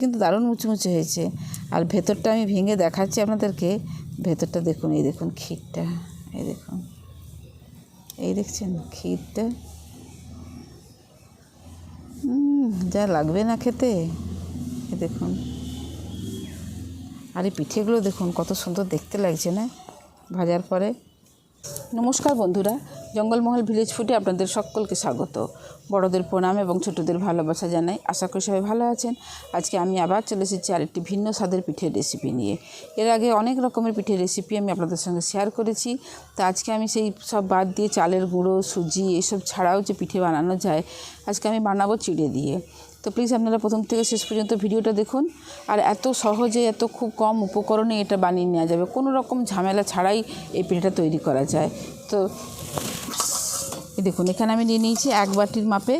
কিন্তু দারুণ মুচমুচে হয়েছে। আর ভেতরটা আমি ভেঙে দেখাচ্ছি আপনাদেরকে। ভেতরটা দেখুন, এই দেখুন ক্ষীরটা। এই দেখুন। এই দেখছেন ক্ষীরটা? যা লাগবে না খেতে। এই দেখুন। আর এই পিঠেগুলো দেখুন, কত সুন্দর দেখতে লাগছে না? ভাজার পরে। নমস্কার বন্ধুরা, জঙ্গলমহল ভিলেজ ফুটে আপনাদের সকলকে স্বাগত। বড়দের প্রণাম এবং ছোটদের ভালোবাসা জানাই। আশা করি সবাই ভালো আছেন। আজকে আমি আবার চলে এসেছি আরেকটি ভিন্ন স্বাদের পিঠের রেসিপি নিয়ে। এর আগে অনেক রকমের পিঠের রেসিপি আমি আপনাদের সঙ্গে শেয়ার করেছি। তা আজকে আমি সেই সব বাদ দিয়ে চালের গুঁড়ো, সুজি, এসব ছাড়াও যে পিঠে বানানো যায়, আজকে আমি বানাবো চিড়ে দিয়ে। তো প্লিজ আপনারা প্রথম থেকে শেষ পর্যন্ত ভিডিওটা দেখুন। আর এত সহজে, এত খুব কম উপকরণে এটা বানিয়ে নেওয়া যাবে। কোনো রকম ঝামেলা ছাড়াই এই পিঠেটা তৈরি করা যায়। তো দেখুন, এখানে আমি নিয়ে নিয়েছি এক বাটির মাপে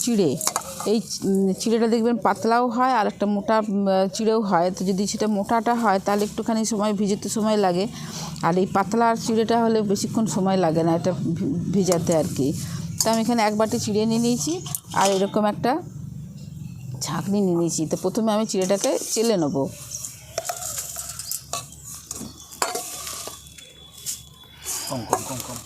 চিড়ে। এই চিড়েটা দেখবেন পাতলাও হয় আর একটা মোটা চিড়েও হয়। তো যদি সেটা মোটাটা হয়, তাহলে একটুখানি সময় ভিজাতে সময় লাগে। আর এই পাতলা আর চিড়েটা হলে বেশিক্ষণ সময় লাগে না, এটা ভিজাতে আর কি। তো আমি এখানে এক বাটি চিড়ে নিয়ে নিয়েছি। আর এরকম একটা ছাঁকনি নিয়ে নিয়েছি। তো প্রথমে আমি চিড়েটাকে চেলে নেব। কম কম কম কম।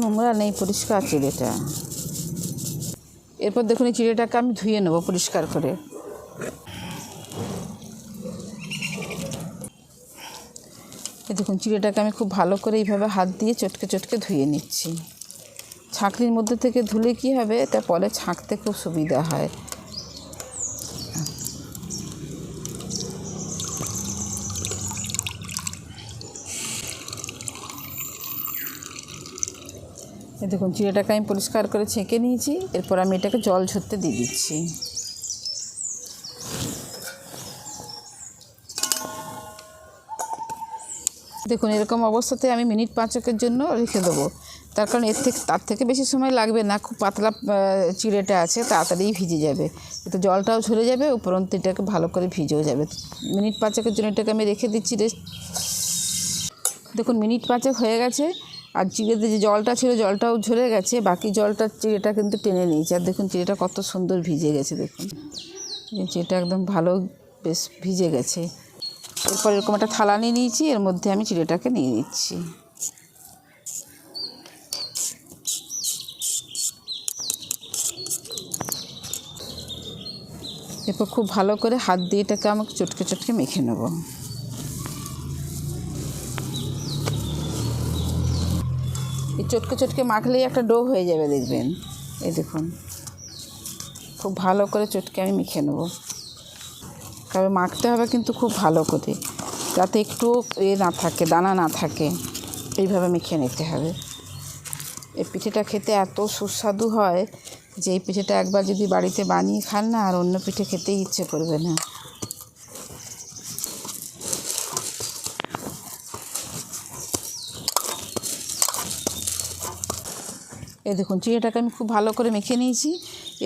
নোংরা নেই পরিষ্কার চিড়েটা। এরপর দেখুন এই চিড়েটাকে আমি ধুয়ে নেব পরিষ্কার করে। দেখুন, চিড়েটাকে আমি খুব ভালো করে এইভাবে হাত দিয়ে চটকে চটকে ধুয়ে নিচ্ছি। ছাঁকনির মধ্যে থেকে ধুলে কি হবে? এটা পরে ছাঁকতে খুব সুবিধা হয়। দেখুন, চিড়েটাকে আমি পরিষ্কার করে ছেঁকে নিয়েছি। এরপর আমি এটাকে জল ঝরতে দিয়ে দিচ্ছি। দেখুন, এরকম অবস্থাতে আমি মিনিট পাঁচকের জন্য রেখে দেবো। তার কারণ এর থেকে, তার থেকে বেশি সময় লাগবে না, খুব পাতলা চিড়েটা আছে, তাড়াতাড়ি ভিজে যাবে। এতে জলটাও ঝরে যাবে উপরন্ত এটাকে ভালো করে ভিজেও যাবে। মিনিট পাঁচকের জন্য এটাকে আমি রেখে দিচ্ছি রেস্ট দেখুন, মিনিট পাঁচেক হয়ে গেছে, আর চিড়েতে যে জলটা ছিল, জলটাও ঝরে গেছে, বাকি জলটা চিড়েটা কিন্তু টেনে নিয়েছে। আর দেখুন, চিড়েটা কত সুন্দর ভিজে গেছে, দেখুন। চিড়েটা একদম ভালো বেশ ভিজে গেছে। এরপর এরকম একটা থালা নিয়ে নিয়েছি, এর মধ্যে আমি চিড়েটাকে নিয়ে নিচ্ছি। এরপর খুব ভালো করে হাত দিয়ে এটাকে আমাকে চটকে চটকে মেখে নেব। এই চটকে চটকে মাখলেই একটা ডো হয়ে যাবে, দেখবেন। এই দেখুন, খুব ভালো করে চটকে আমি মেখে নেব। তবে মাখতে হবে কিন্তু খুব ভালো করে। যাতে একটু এ না থাকে, দানা না থাকে। এইভাবে মেখে নিতে হবে। এই পিঠেটা খেতে এত সুস্বাদু হয় যে এই পিঠেটা একবার যদি বাড়িতে বানিয়ে খান না, আর অন্য পিঠে খেতেই ইচ্ছে করবে না। এই দেখুন, চিড়েটাকে আমি খুব ভালো করে মেখে নিয়েছি।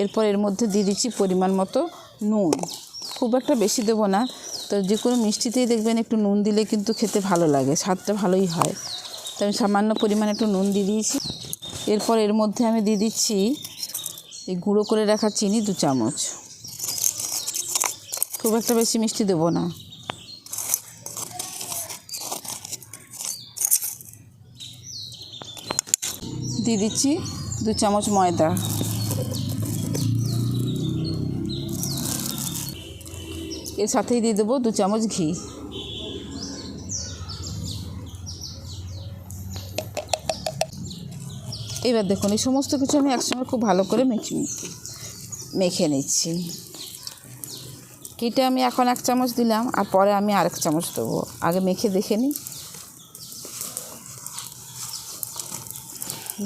এরপর এর মধ্যে দিয়ে দিচ্ছি পরিমাণ মতো নুন। খুব একটা বেশি দেবো না। তো যে কোনো মিষ্টিতেই দেখবেন একটু নুন দিলে কিন্তু খেতে ভালো লাগে, স্বাদটা ভালোই হয়। তো আমি সামান্য পরিমাণে একটু নুন দিয়ে দিয়েছি। এরপর এর মধ্যে আমি দিয়ে দিচ্ছি এই গুঁড়ো করে রাখা চিনি দু চামচ। খুব একটা বেশি মিষ্টি দেবো না। দিয়ে দিচ্ছি দু চামচ ময়দা। এর সাথেই দিয়ে দেবো দু চামচ ঘি। এবার দেখুন, এই সমস্ত কিছু আমি একসঙ্গে খুব ভালো করে মেখে মেখে নিচ্ছি। ঘিটা আমি এখন এক চামচ দিলাম, আর পরে আমি আরেক চামচ দেবো। আগে মেখে দেখে নিই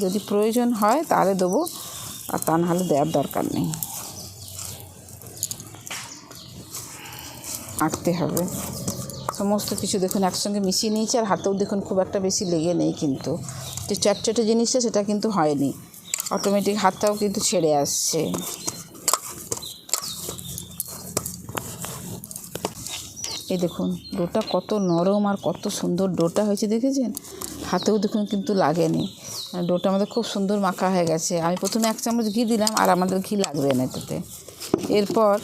যদি প্রয়োজন হয় তাহলে দেবো, আর তা নাহলে দেওয়ার দরকার নেই। আঁকতে হবে। সমস্ত কিছু দেখুন একসঙ্গে মিশিয়ে নিয়েছি, আর হাতেও দেখুন খুব একটা বেশি লেগে নেই কিন্তু। যে চটচটে জিনিসটা সেটা কিন্তু হয়নি। অটোমেটিক হাতটাও কিন্তু ছেড়ে আসছে। এই দেখুন, ডোটা কত নরম আর কত সুন্দর ডোটা হয়েছে, দেখেছেন? হাতেও দেখুন কিন্তু লাগেনি। ডোটা আমাদের খুব সুন্দর মাখা হয়ে গেছে। আমি প্রথমে এক চামচ ঘি দিলাম, আর আমাদের ঘি লাগবে না এটাতে। এরপর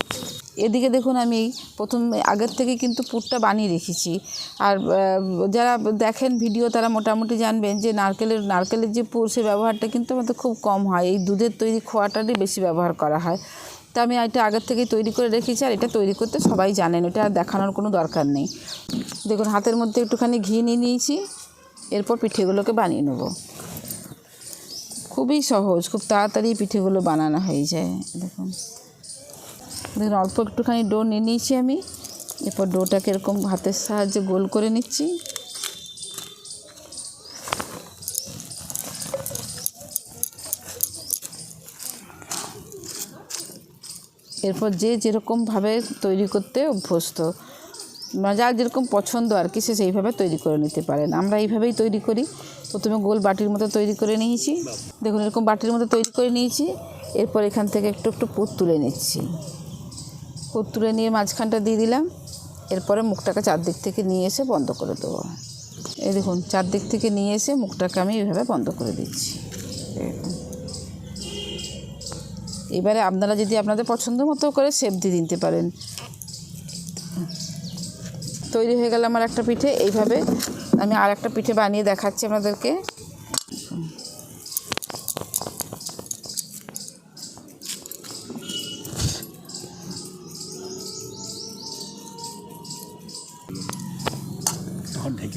এদিকে দেখুন আমি প্রথম, আগের থেকে কিন্তু পুরটা বানিয়ে রেখেছি। আর যারা দেখেন ভিডিও, তারা মোটামুটি জানবেন যে নারকেলের নারকেলের যে পুর, সে ব্যবহারটা কিন্তু আমাদের খুব কম হয়। এই দুধের তৈরি খোয়াটারই বেশি ব্যবহার করা হয়। তা আমি এটা আগের থেকেই তৈরি করে রেখেছি, আর এটা তৈরি করতে সবাই জানেন, এটা আর দেখানোর কোনো দরকার নেই। দেখুন, হাতের মধ্যে একটুখানি ঘি নিয়ে নিয়েছি, এরপর পিঠেগুলোকে বানিয়ে নেব। খুবই সহজ, খুব তাড়াতাড়ি পিঠেগুলো বানানো হয়ে যায়, দেখুন। দেখুন অল্প একটুখানি ডো নিয়ে নিয়েছি আমি। এরপর ডোটাকে এরকম হাতের সাহায্যে গোল করে নিচ্ছি। এরপর যে যেরকমভাবে তৈরি করতে অভ্যস্ত মানে যার যেরকম পছন্দ আর কি, সে সেইভাবে তৈরি করে নিতে পারেন। আমরা এইভাবেই তৈরি করি। প্রথমে গোল বাটির মতো তৈরি করে নিয়েছি। দেখুন, এরকম বাটির মতো তৈরি করে নিয়েছি। এরপর এখান থেকে একটু একটু পুর তুলে নিচ্ছি। তুলে নিয়ে মাঝখানটা দিয়ে দিলাম। এরপরে মুখটাকে চারদিক থেকে নিয়ে এসে বন্ধ করে দেবো। এই দেখুন, চারদিক থেকে নিয়ে এসে মুখটাকে আমি এইভাবে বন্ধ করে দিচ্ছি। এবারে আপনারা যদি আপনাদের পছন্দ মতো করে শেপ দিয়ে দিতে পারেন। তৈরি হয়ে গেল আমার একটা পিঠে। এইভাবে আমি আর একটা পিঠে বানিয়ে দেখাচ্ছি আপনাদেরকে।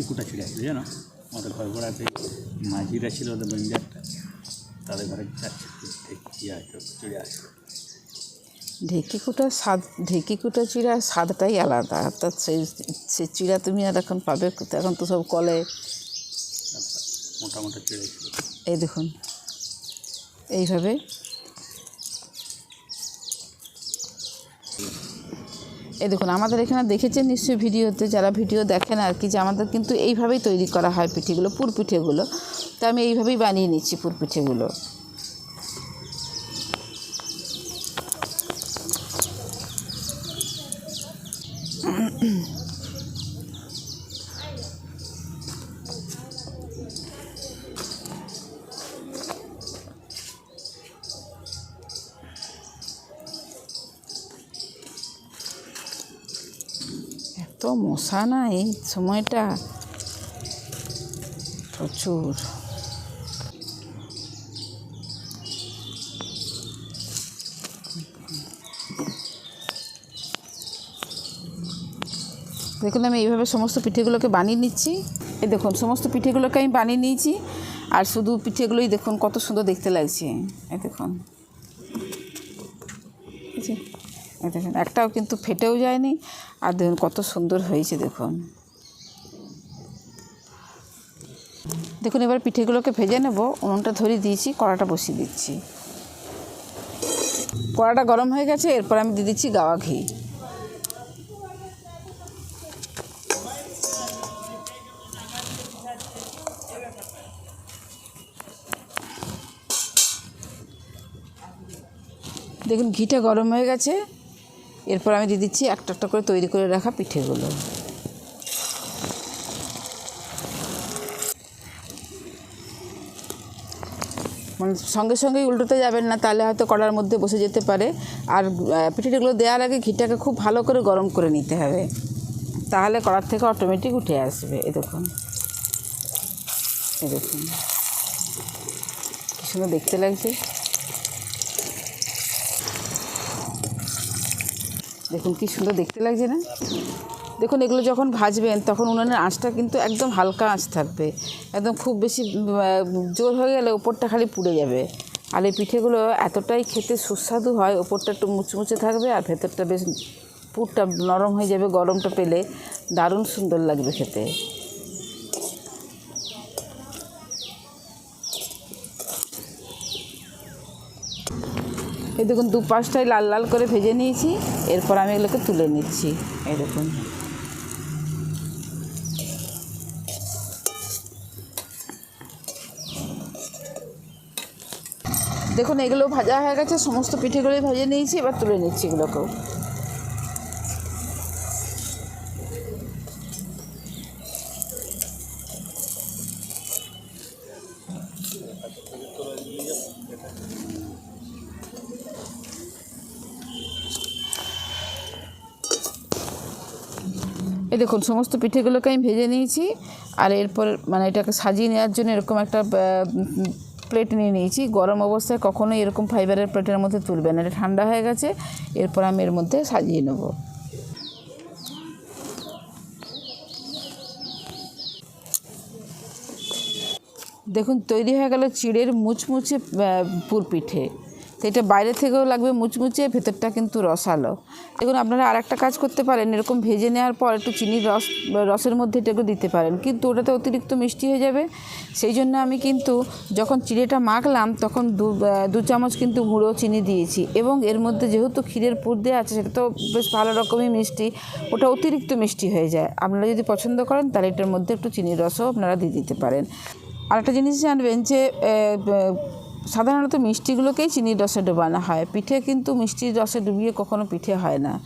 কুটা ছিঁড়ে আসলো জানো? আমাদের ঘর ঘোড়াতে মাঝিরা ছিল ওদের বঞ্জারটা তাদের ঘরে যাচ্ছে ঢেকি আসতো চড়ে আসতো ঢেকি কুটার স্বাদ ঢেকি কুটা চিড়ার স্বাদটাই আলাদা। অর্থাৎ সেই সে চিড়া তুমি আর এখন পাবে? এখন তো সব কলে। মোটা মোটা এই দেখুন। এইভাবে এই দেখুন, আমাদের এখানে দেখেছেন নিশ্চয়ই ভিডিওতে, যারা ভিডিও দেখেন আর কি, যে আমাদের কিন্তু এইভাবেই তৈরি করা হয় পিঠেগুলো পুরপিঠেগুলো তো আমি এইভাবেই বানিয়ে নিচ্ছি পুর পিঠেগুলো এত মশা না এই সময়টা প্রচুর। দেখুন, আমি এইভাবে সমস্ত পিঠেগুলোকে বানিয়ে নিচ্ছি। এই দেখুন, সমস্ত পিঠেগুলোকে আমি বানিয়ে নিয়েছি। আর শুধু পিঠেগুলোই দেখুন, কত সুন্দর দেখতে লাগছে। এই দেখুন। দেখুন, একটাও কিন্তু ফেটেও যায়নি। আর দেখুন, কত সুন্দর হয়েছে, দেখুন। দেখুন, এবার পিঠেগুলোকে ভেজে নেব। উনুনটা ধরিয়ে দিয়েছি, কড়াটা বসিয়ে দিচ্ছি। কড়াটা গরম হয়ে গেছে, এরপর আমি দিয়ে দিচ্ছি গাওয়া ঘি। দেখুন, ঘিটা গরম হয়ে গেছে। এরপর আমি দিয়ে দিচ্ছি একটা একটা করে তৈরি করে রাখা পিঠেগুলো। মানে সঙ্গে সঙ্গেই উল্টোতে যাবেন না, তাহলে হয়তো কড়ার মধ্যে বসে যেতে পারে। আর পিঠেগুলো দেওয়ার আগে ঘিটাকে খুব ভালো করে গরম করে নিতে হবে। তাহলে কড়ার থেকে অটোমেটিক উঠে আসবে, এ দেখুন। এ দেখুন। কি সুন্দর দেখতে লাগছে। দেখুন, কি সুন্দর দেখতে লাগছে না? দেখুন, এগুলো যখন ভাজবেন, তখন উনানের আঁচটা কিন্তু একদম হালকা আঁচ থাকবে। একদম খুব বেশি জোর হয়ে গেলে ওপরটা খালি পুড়ে যাবে। আর এই পিঠেগুলো এতটাই খেতে সুস্বাদু হয়, ওপরটা একটু মুচমুচে থাকবে আর ভেতরটা বেশ পুরটা নরম হয়ে যাবে, গরমটা পেলে দারুণ সুন্দর লাগবে খেতে। এই দেখুন দুপাশটাই লাল লাল করে ভেজে নিয়েছি। এরপর আমি এগুলোকে তুলে নিচ্ছি। এরকম দেখুন, এগুলো ভাজা হয়ে গেছে, সমস্ত পিঠেগুলোই ভেজে নিয়েছি, এবার তুলে নিচ্ছি এগুলোকেও। এই দেখুন সমস্ত পিঠেগুলোকে আমি ভেজে নিয়েছি আর এরপর মানে এটাকে সাজিয়ে নেওয়ার জন্য এরকম একটা প্লেট নিয়ে নিয়েছি। গরম অবস্থায় কখনোই এরকম ফাইবারের প্লেটের মধ্যে তুলবেন না। এটা ঠান্ডা হয়ে গেছে এরপর আমি এর মধ্যে সাজিয়ে নেব। দেখুন তৈরি হয়ে গেল চিড়ের মুচমুচে আহ, পুর পিঠে। তো এটা বাইরে থেকেও লাগবে মুচমুচে ভেতরটা কিন্তু রসালো। দেখুন, আপনারা আর একটা কাজ করতে পারেন, এরকম ভেজে নেওয়ার পর একটু চিনির রস, রসের মধ্যে এটাকে দিতে পারেন। কিন্তু ওটাতে অতিরিক্ত মিষ্টি হয়ে যাবে। সেই জন্য আমি কিন্তু যখন চিড়েটা মাখলাম, তখন দু দু চামচ কিন্তু গুঁড়ো চিনি দিয়েছি। এবং এর মধ্যে যেহেতু ক্ষীরের পুর দেওয়া আছে, সেটা তো বেশ ভালো রকমই মিষ্টি, ওটা অতিরিক্ত মিষ্টি হয়ে যায়। আপনারা যদি পছন্দ করেন, তাহলে এটার মধ্যে একটু চিনির রসও আপনারা দিয়ে দিতে পারেন। আরেকটা জিনিস জানবেন যে সাধারণত মিষ্টিগুলোকেই চিনির রসে ডোবানো হয়। পিঠে কিন্তু মিষ্টির রসে ডুবিয়ে কখনো পিঠে হয় না।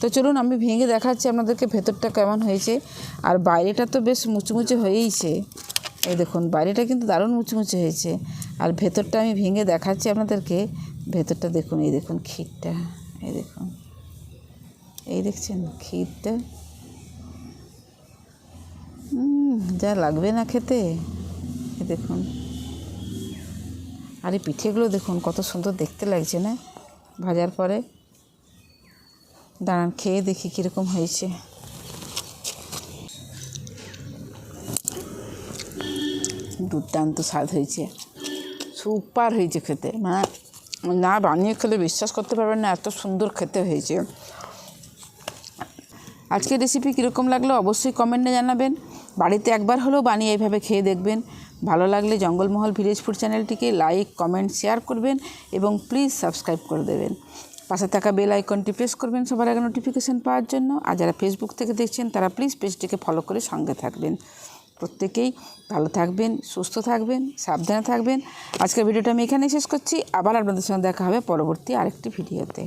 তো চলুন আমি ভেঙে দেখাচ্ছি আপনাদেরকে ভেতরটা কেমন হয়েছে। আর বাইরেটা তো বেশ মুচমুচে হয়েইছে। এই দেখুন, বাইরেটা কিন্তু দারুণ মুচমুচে হয়েছে। আর ভেতরটা আমি ভেঙে দেখাচ্ছি আপনাদেরকে। ভেতরটা দেখুন, এই দেখুন ক্ষীরটা। এই দেখুন। এই দেখছেন ক্ষীরটা? যা লাগবে না খেতে। এই দেখুন। আর এই পিঠেগুলো দেখুন, কত সুন্দর দেখতে লাগছে না? ভাজার পরে। দাঁড়ান, খেয়ে দেখি কীরকম হয়েছে। দুর্দান্ত স্বাদ হয়েছে। সুপার হয়েছে খেতে। মানে না বানিয়ে খেলে বিশ্বাস করতে পারবেন না, এত সুন্দর খেতে হয়েছে। আজকের রেসিপি কীরকম লাগল অবশ্যই কমেন্টে জানাবেন। বাড়িতে একবার হলেও বানিয়ে এইভাবে খেয়ে দেখবেন। ভালো লাগলে জঙ্গলমহল ভিলেজ ফুড চ্যানেলটিকে লাইক, কমেন্ট, শেয়ার করবেন এবং প্লিজ সাবস্ক্রাইব করে দেবেন। পাশে থাকা বেল আইকনটি প্রেস করবেন সবার আগে নোটিফিকেশান পাওয়ার জন্য। আর যারা ফেসবুক থেকে দেখছেন, তারা প্লিজ পেজটিকে ফলো করে সঙ্গে থাকবেন। প্রত্যেকেই ভালো থাকবেন, সুস্থ থাকবেন, সাবধানে থাকবেন। আজকের ভিডিওটা আমি এখানেই শেষ করছি। আবার আপনাদের সঙ্গে দেখা হবে পরবর্তী আরেকটি ভিডিওতে